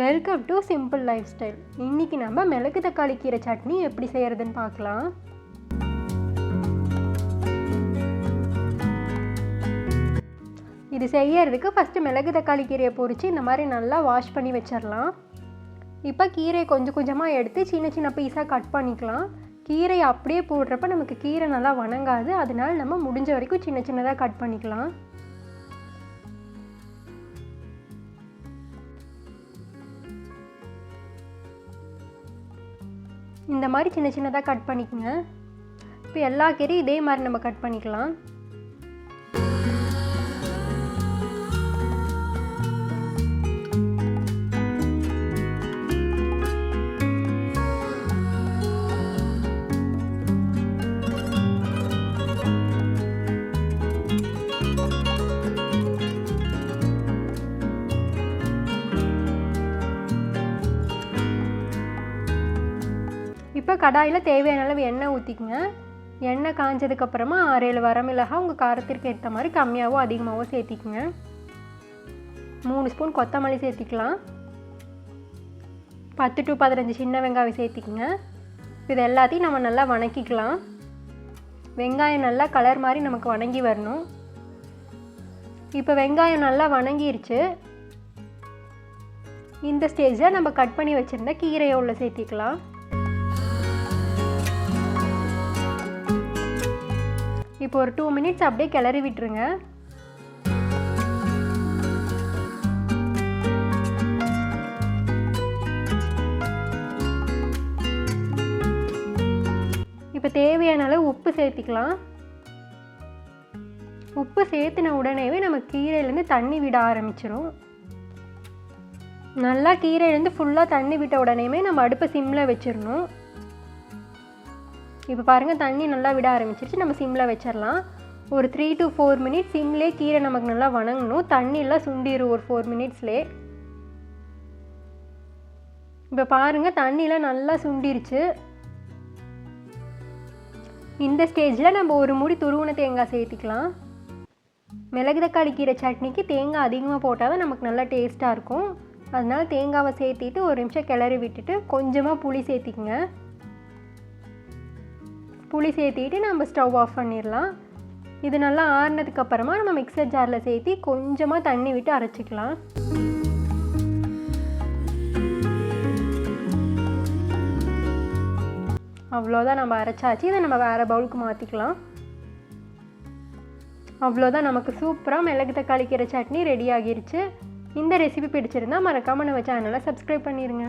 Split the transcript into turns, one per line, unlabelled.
Welcome to simple life style இன்றைக்கி நம்ம மிளகு தக்காளி கீரை சட்னி எப்படி செய்கிறதுன்னு பார்க்கலாம். இது செய்யறதுக்கு ஃபஸ்ட்டு மிளகு தக்காளி கீரையை பொறிச்சு இந்த மாதிரி நல்லா வாஷ் பண்ணி வச்சிடலாம். இப்போ கீரையை கொஞ்சம் கொஞ்சமாக எடுத்து சின்ன சின்ன பீஸாக கட் பண்ணிக்கலாம். கீரையை அப்படியே போடுறப்ப நமக்கு கீரை நல்லா வணங்காது. அதனால நம்ம முடிஞ்ச வரைக்கும் சின்ன சின்னதாக கட் பண்ணிக்கலாம். இந்த மாதிரி சின்ன சின்னதாக கட் பண்ணிக்கோங்க. இப்போ எல்லா கீரையும் இதே மாதிரி நம்ம கட் பண்ணிக்கலாம். இப்போ கடாயில் தேவையான அளவு எண்ணெய் ஊற்றிக்குங்க எண்ணெய் காஞ்சதுக்கப்புறமா ஆறேழு வரமிளகா உங்கள் காரத்திற்கு ஏற்ற மாதிரி கம்மியாகவோ அதிகமாகவோ சேர்த்திக்குங்க. மூணு ஸ்பூன் கொத்தமல்லி சேர்த்திக்கலாம். பத்து டு பதினஞ்சு சின்ன வெங்காயம் சேர்த்திக்குங்க. இது எல்லாத்தையும் நம்ம நல்லா வணக்கிக்கலாம். வெங்காயம் நல்லா கலர் மாதிரி நமக்கு வணங்கி வரணும். இப்போ வெங்காயம் நல்லா வணங்கிருச்சு. இந்த ஸ்டேஜில் நம்ம கட் பண்ணி வச்சுருந்த கீரையை உள்ள சேர்த்திக்கலாம். இப்போ ஒரு டூ மினிட்ஸ் அப்படியே கிளறி விட்டுருங்க. இப்போ தேவையான அளவு உப்பு சேர்த்திக்கலாம். உப்பு சேர்த்துன உடனேவே நம்ம கீரையிலேருந்து தண்ணி விட ஆரம்பிச்சிடும் நல்லா கீரையிலேருந்து ஃபுல்லாக தண்ணி விட்ட உடனேமே நம்ம அடுப்பை சிம்மில் வச்சிடணும். இப்போ பாருங்கள் தண்ணி நல்லா விட ஆரம்பிச்சிருச்சு. நம்ம சிம்மில் வச்சிடலாம் ஒரு த்ரீ டு ஃபோர் மினிட்ஸ் சிம்லே கீரை நமக்கு நல்லா வணங்கணும். தண்ணியெல்லாம் சுண்டிடும் ஒரு ஃபோர் மினிட்ஸ்லே இப்போ பாருங்கள் தண்ணியெலாம் நல்லா சுண்டிருச்சு. இந்த ஸ்டேஜில் நம்ம ஒரு முடி துருவன தேங்காய் சேர்த்திக்கலாம். மிளகு தக்காளி கீரை சட்னிக்கு தேங்காய் அதிகமாக போட்டால் தான் நமக்கு நல்லா டேஸ்ட்டாக இருக்கும். அதனால் தேங்காவை சேர்த்திட்டு ஒரு நிமிஷம் கிளறி விட்டுட்டு கொஞ்சமாக புளி சேர்த்திக்கங்க. புளி சேர்த்திட்டு நம்ம ஸ்டவ் ஆஃப் பண்ணிடலாம். இது நல்லா ஆறினதுக்கப்புறமா நம்ம மிக்சர் ஜாரில் சேர்த்தி கொஞ்சமாக தண்ணி விட்டு அரைச்சிக்கலாம். அவ்வளோதான் நம்ம அரைச்சாச்சு. இதை நம்ம வேறு பவுலுக்கு மாற்றிக்கலாம் அவ்வளோதான் நமக்கு சூப்பராக மிளகு தக்காளி கீரை சட்னி ரெடி ஆகிருச்சு. இந்த ரெசிபி பிடிச்சிருந்தா மறக்காமல் நம்ம சேனலை சப்ஸ்கிரைப் பண்ணிடுங்க